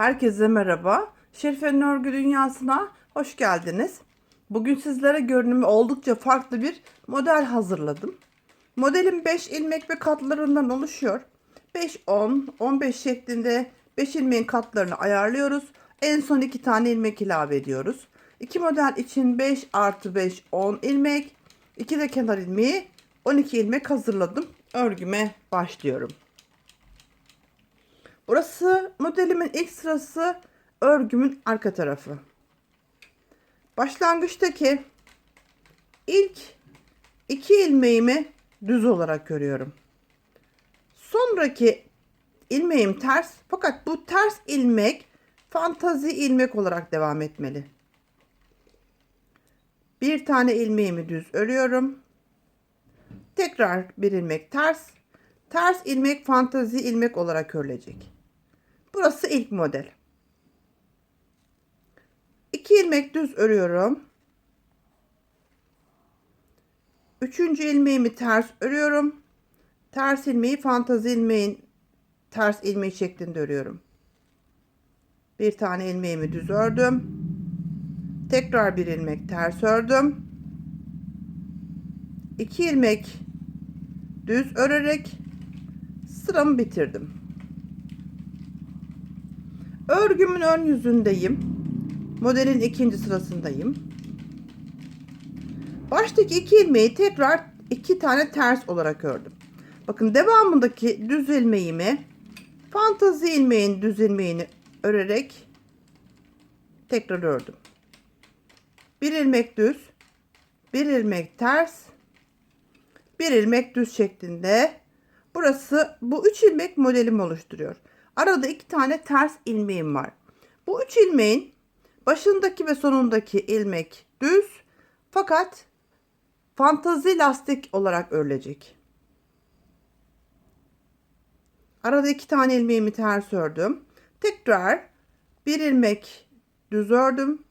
Herkese merhaba. Şerife'nin örgü dünyasına hoş geldiniz. Bugün sizlere görünümü oldukça farklı bir model hazırladım. Modelim 5 ilmek ve katlarından oluşuyor. 5, 10, 15 şeklinde 5 ilmeğin katlarını ayarlıyoruz. En son 2 tane ilmek ilave ediyoruz. 2 model için 5 artı 5, 10 ilmek. 2 de kenar ilmeği 12 ilmek hazırladım. Örgüme başlıyorum. Burası modelimin ilk sırası örgümün arka tarafı. Başlangıçtaki ilk iki ilmeğimi düz olarak örüyorum. Sonraki ilmeğim ters fakat bu ters ilmek fantazi ilmek olarak devam etmeli. Bir tane ilmeğimi düz örüyorum. Tekrar bir ilmek ters. Ters ilmek fantazi ilmek olarak örülecek. Burası ilk model. 2 ilmek düz örüyorum. Üçüncü ilmeğimi ters örüyorum. Ters ilmeği fantazi ilmeğin ters ilmeği şeklinde örüyorum. Bir tane ilmeğimi düz ördüm. Tekrar bir ilmek ters ördüm. 2 ilmek düz örerek sıramı bitirdim. Örgümün ön yüzündeyim. Modelin ikinci sırasındayım. Baştaki iki ilmeği tekrar iki tane ters olarak ördüm. Bakın devamındaki düz ilmeğimi fantazi ilmeğin düz ilmeğini örerek tekrar ördüm. Bir ilmek düz, bir ilmek ters, bir ilmek düz şeklinde. Burası bu üç ilmek modelimi oluşturuyor. Arada iki tane ters ilmeğim var. Bu üç ilmeğin başındaki ve sonundaki ilmek düz fakat fantazi lastik olarak örülecek. Arada iki tane ilmeğimi ters ördüm. Tekrar bir ilmek düz ördüm.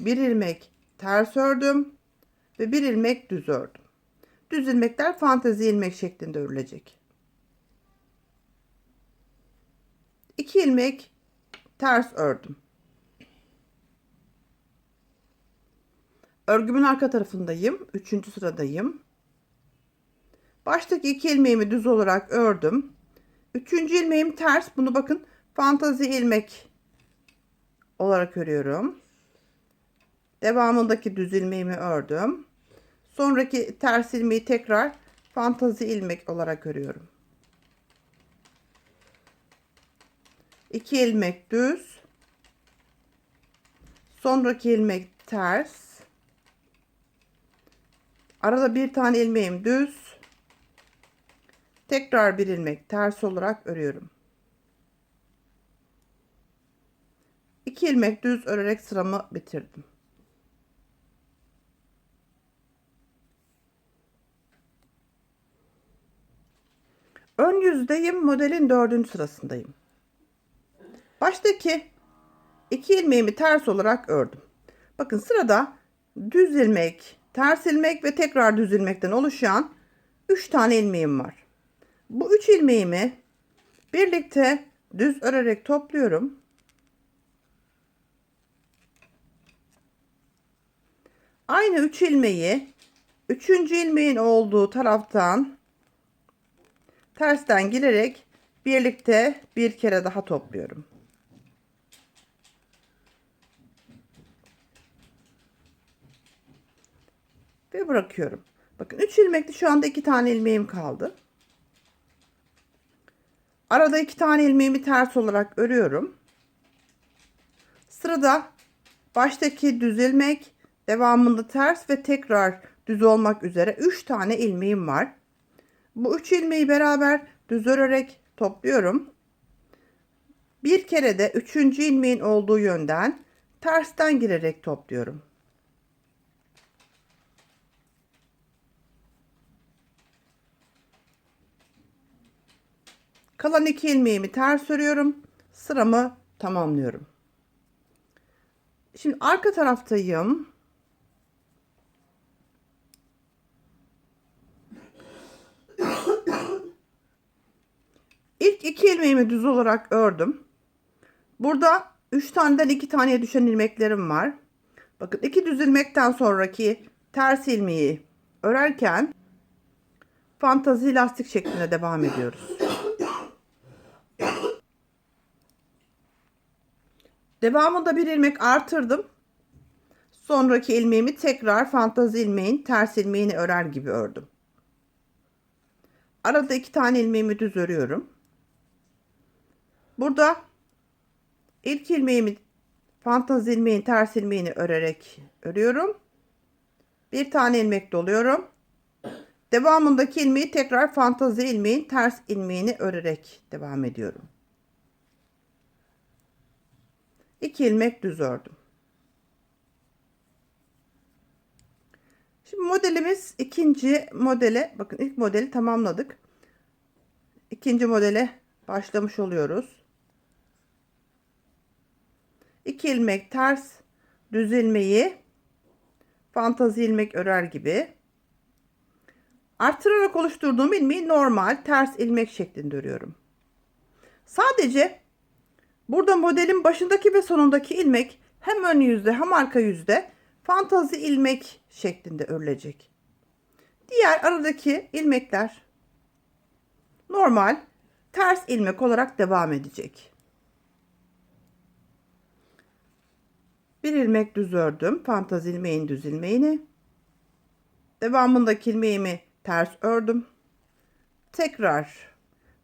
Bir ilmek ters ördüm ve bir ilmek düz ördüm. Düz ilmekler fantazi ilmek şeklinde örülecek. 2 ilmek ters ördüm. Örgümün arka tarafındayım. Üçüncü sıradayım. Baştaki iki ilmeğimi düz olarak ördüm. Üçüncü ilmeğim ters. Bunu bakın fantazi ilmek olarak örüyorum. Devamındaki düz ilmeğimi ördüm. Sonraki ters ilmeği tekrar fantazi ilmek olarak örüyorum. 2 ilmek düz. Sonraki ilmek ters. Arada bir tane ilmeğim düz. Tekrar bir ilmek ters olarak örüyorum. 2 ilmek düz örerek sıramı bitirdim. Ön yüzdeyim. Modelin dördüncü sırasındayım. Baştaki iki ilmeğimi ters olarak ördüm. Bakın sırada düz ilmek, ters ilmek ve tekrar düz ilmekten oluşan 3 tane ilmeğim var. Bu 3 ilmeğimi birlikte düz örerek topluyorum. Aynı 3 ilmeği 3. ilmeğin olduğu taraftan tersten girerek birlikte bir kere daha topluyorum. Ve bırakıyorum. Bakın 3 ilmekli şu anda 2 tane ilmeğim kaldı. Arada 2 tane ilmeğimi ters olarak örüyorum. Sırada baştaki düz ilmek, devamında ters ve tekrar düz olmak üzere 3 tane ilmeğim var. Bu 3 ilmeği beraber düz örerek topluyorum. Bir kere de 3. ilmeğin olduğu yönden tersten girerek topluyorum. Kalan iki ilmeğimi ters örüyorum. Sıramı tamamlıyorum. Şimdi arka taraftayım. İlk iki ilmeğimi düz olarak ördüm. Burada 3 taneden 2 taneye düşen ilmeklerim var. Bakın iki düz ilmekten sonraki ters ilmeği örerken fantazi lastik şeklinde devam ediyoruz. Devamında bir ilmek artırdım. Sonraki ilmeğimi tekrar fantazi ilmeğin ters ilmeğini örer gibi ördüm. Arada iki tane ilmeğimi düz örüyorum. Burada ilk ilmeğimi fantezi ilmeğin ters ilmeğini örerek örüyorum. Bir tane ilmek doluyorum. Devamındaki ilmeği tekrar fantezi ilmeğin ters ilmeğini örerek devam ediyorum. 2 ilmek düz ördüm. Şimdi modelimiz ikinci modele bakın ilk modeli tamamladık. İkinci modele başlamış oluyoruz. 2 ilmek ters düz ilmeği fantazi ilmek örer gibi artırarak oluşturduğum ilmeği normal ters ilmek şeklinde örüyorum. Sadece burada modelin başındaki ve sonundaki ilmek hem ön yüzde hem arka yüzde fantazi ilmek şeklinde örülecek. Diğer aradaki ilmekler normal ters ilmek olarak devam edecek. Bir ilmek düz ördüm. Fantazi ilmeğin düz ilmeğini. Devamındaki ilmeğimi ters ördüm. Tekrar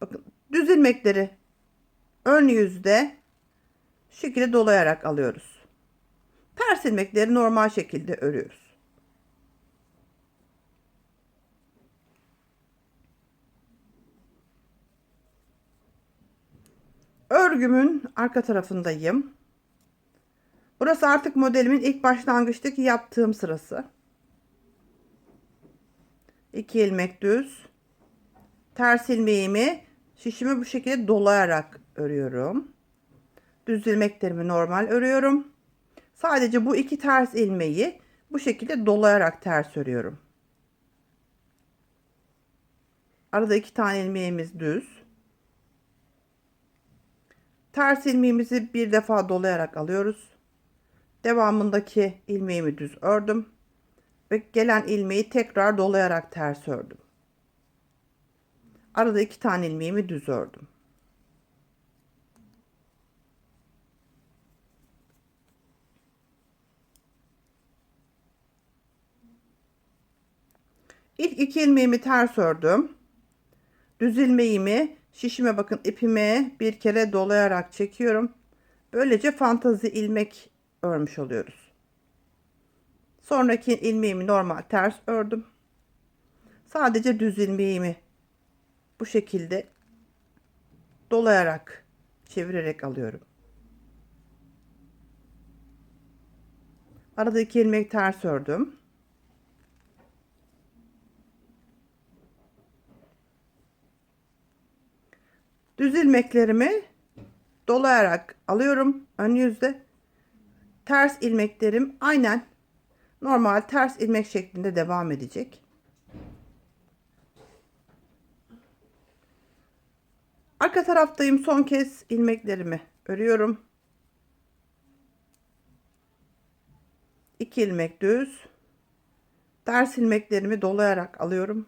bakın düz ilmekleri ön yüzde şu şekilde dolayarak alıyoruz. Ters ilmekleri normal şekilde örüyoruz. Örgümün arka tarafındayım. Burası artık modelimin ilk başlangıçtaki yaptığım sırası. 2 ilmek düz. Ters ilmeğimi şişimi bu şekilde dolayarak örüyorum. Düz ilmeklerimi normal örüyorum. Sadece bu iki ters ilmeği bu şekilde dolayarak ters örüyorum. Arada iki tane ilmeğimiz düz. Ters ilmeğimizi bir defa dolayarak alıyoruz. Devamındaki ilmeğimi düz ördüm ve gelen ilmeği tekrar dolayarak ters ördüm. Arada iki tane ilmeğimi düz ördüm. İlk iki ilmeğimi ters ördüm. Düz ilmeğimi şişime bakın ipime bir kere dolayarak çekiyorum. Böylece fantazi ilmek örmüş oluyoruz. Sonraki ilmeğimi normal ters ördüm. Sadece düz ilmeğimi bu şekilde dolayarak çevirerek alıyorum. Arada iki ilmek ters ördüm. Düz ilmeklerimi dolayarak alıyorum ön yüzde. Ters ilmeklerim aynen normal ters ilmek şeklinde devam edecek. Arka taraftayım son kez ilmeklerimi örüyorum. 2 ilmek düz. Ters ilmeklerimi dolayarak alıyorum.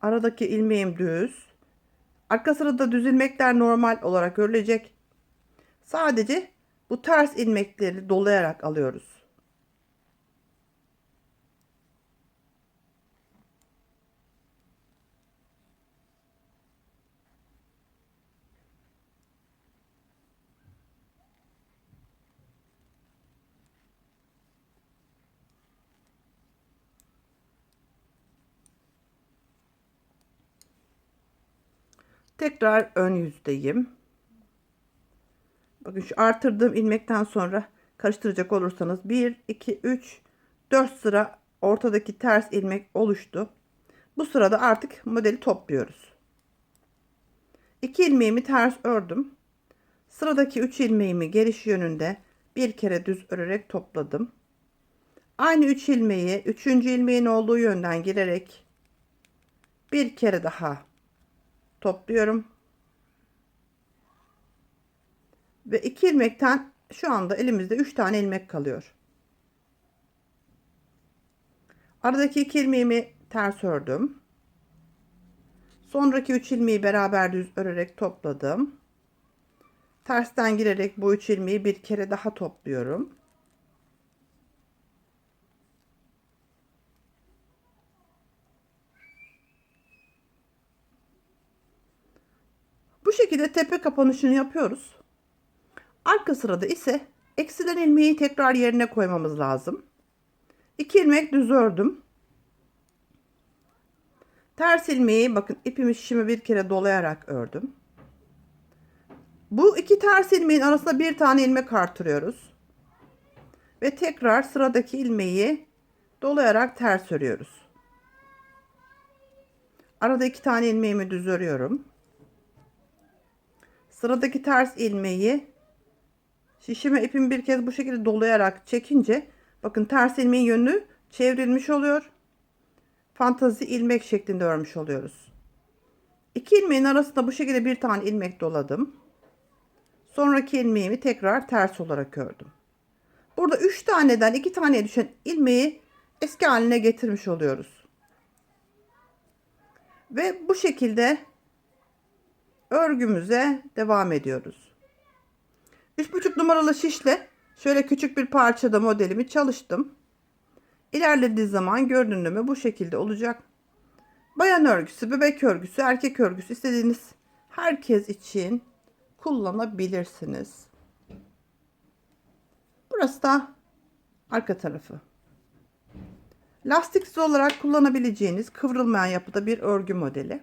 Aradaki ilmeğim düz. Arka sırada düz ilmekler normal olarak örülecek. Sadece bu ters ilmekleri dolayarak alıyoruz. Tekrar ön yüzdeyim. Bakın şu artırdığım ilmekten sonra karıştıracak olursanız 1, 2, 3, 4 sıra ortadaki ters ilmek oluştu. Bu sırada artık modeli topluyoruz. 2 ilmeğimi ters ördüm. Sıradaki 3 ilmeğimi geliş yönünde bir kere düz örerek topladım. Aynı 3 ilmeği 3. ilmeğin olduğu yönden girerek bir kere daha topluyorum. Ve iki ilmekten şu anda elimizde 3 tane ilmek kalıyor. Aradaki iki ilmeğimi ters ördüm. Sonraki 3 ilmeği beraber düz örerek topladım. Tersten girerek bu 3 ilmeği bir kere daha topluyorum. Bu şekilde tepe kapanışını yapıyoruz. Arka sırada ise eksilen ilmeği tekrar yerine koymamız lazım. 2 ilmek düz ördüm. Ters ilmeği bakın ipimi şişimi bir kere dolayarak ördüm. Bu iki ters ilmeğin arasında bir tane ilmek artırıyoruz. Ve tekrar sıradaki ilmeği dolayarak ters örüyoruz. Arada iki tane ilmeğimi düz örüyorum. Sıradaki ters ilmeği şişime ipimi bir kez bu şekilde dolayarak çekince bakın ters ilmeğin yönü çevrilmiş oluyor. Fantazi ilmek şeklinde örmüş oluyoruz. İki ilmeğin arasında bu şekilde bir tane ilmek doladım. Sonraki ilmeğimi tekrar ters olarak ördüm. Burada 3 taneden 2 taneye düşen ilmeği eski haline getirmiş oluyoruz. Ve bu şekilde örgümüze devam ediyoruz. 3,5 numaralı şişle şöyle küçük bir parçada modelimi çalıştım. İlerlediği zaman görünümü bu şekilde olacak. Bayan örgüsü, bebek örgüsü, erkek örgüsü istediğiniz herkes için kullanabilirsiniz. Burası da arka tarafı. Lastiksiz olarak kullanabileceğiniz kıvrılmayan yapıda bir örgü modeli.